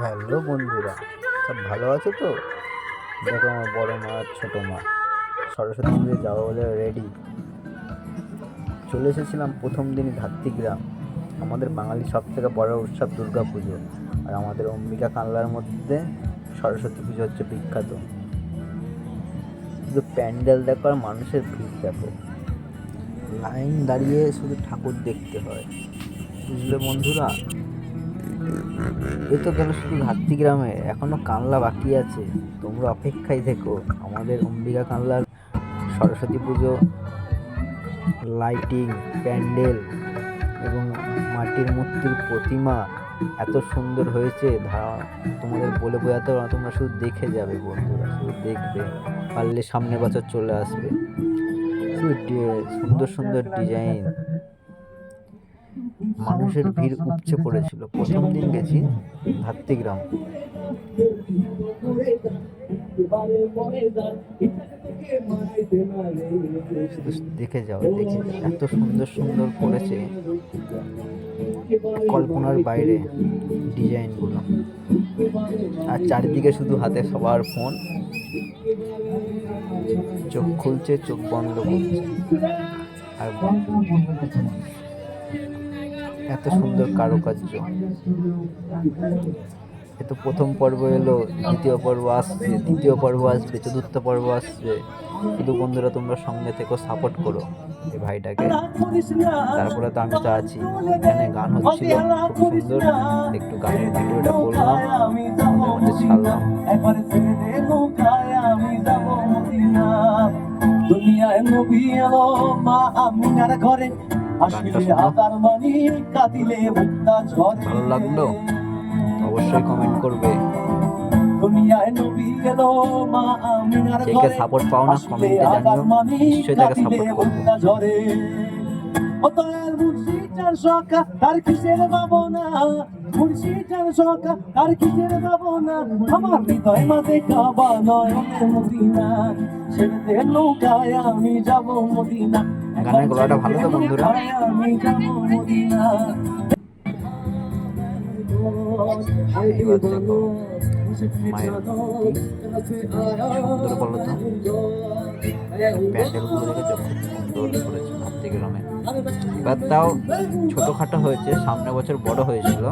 Hello বন্ধুরা, সব ভালো আছো তো? দেখো আমার বড় মা আর ছোটো মা। সরস্বতী পুজো যাব বলে রেডি চলে এসেছিলাম প্রথম দিনই ধাত্রীগ্রাম আমাদের বাঙালি সব থেকে বড় উৎসব দুর্গা পুজো। আর আমাদের অম্বিকা কানলার মধ্যে সরস্বতী পুজো হচ্ছে বিখ্যাত। শুধু প্যান্ডেল দেখো আর মানুষের ভিড় দেখো। লাইন দাঁড়িয়ে শুধু ঠাকুর দেখতে হয়। বুঝলে বন্ধুরা? এ তো গেল শুধু ঘাটতি গ্রামে এখনও কানলা বাকি আছে। তোমরা অপেক্ষায় থেকো আমাদের অম্বিকা কানলার সরস্বতী পুজো লাইটিং প্যান্ডেল এবং মাটির মূর্তির প্রতিমা এত সুন্দর হয়েছে। ধারা তোমাদের বলে বোঝাতে না, তোমরা শুধু দেখে যাবে বন্ধুরা শুধু দেখবে। পারলে সামনের বছর চলে আসবে। সুন্দর সুন্দর ডিজাইন। মানুষের ভিড় উপচে পড়েছিল। প্রথম দিন গেছি ধাত্রীগ্রাম দেখে যাও দেখে এত সুন্দর সুন্দর করেছে কল্পনার বাইরে ডিজাইনগুলো। আর চারিদিকে শুধু হাতে সবার ফোন। চোখ খুলছে চোখ বন্ধ করছে। আর এত সুন্দর কারুকার্য। এ তো প্রথম পর্ব এলো, দ্বিতীয় পর্ব আসছে, তৃতীয় পর্ব আসবে চতুর্থ পর্ব আসছে। শুধু বন্ধুরা, তোমরা সঙ্গে থেকে সাপোর্ট করো এই ভাইটাকে। তারপরে তো আমি তো আছি, এখানে গান হচ্ছিল সুন্দর। একটু গানের ভিডিওটা করলাম ছাড়লাম দুনিয়ায় নবী মা আমিনার ঘরে। ভালো লাগল? অবশ্যই কমেন্ট করবে। কে সাপোর্ট পাও না কমেন্টে জানিও। নিশ্চয়ই তাকে সাপোর্ট করব। তার কিসের ভাবনা? মুর্শিদার সকা তার কিসের ভাবনা আমার হৃদয় মাঝে কাবা নয় মদিনা ছেড়ে নৌকায় আমি যাব মদিনা গানের গলাটা ভালো তো বন্ধুরা? আমি যাব মদিনা প্যান্ডেলগুলো দেখে খুব সুন্দর করেছে ধাত্রীগ্রামে এবার তাও ছোটোখাটো হয়েছে সামনে বছর বড় হয়েছিল।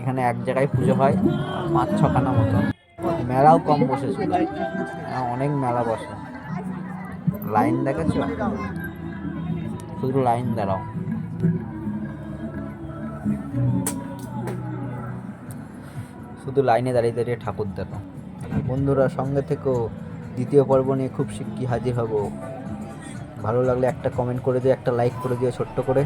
এখানে এক জায়গায় পুজো হয় পাঁচ ছখানা মতো মেলাও কম বসেছিল হ্যাঁ, অনেক মেলা বসে। লাইন দেখেছ? শুধু লাইন দাঁড়াও। শুধু লাইনে দাঁড়িয়ে দাঁড়িয়ে ঠাকুর দেখো। বন্ধুরা সঙ্গে থেকেও দ্বিতীয় পর্ব নিয়ে খুব শিগগির হাজির হব। ভালো লাগলে একটা কমেন্ট করে দিও, একটা লাইক করে দিও ছোট্ট করে।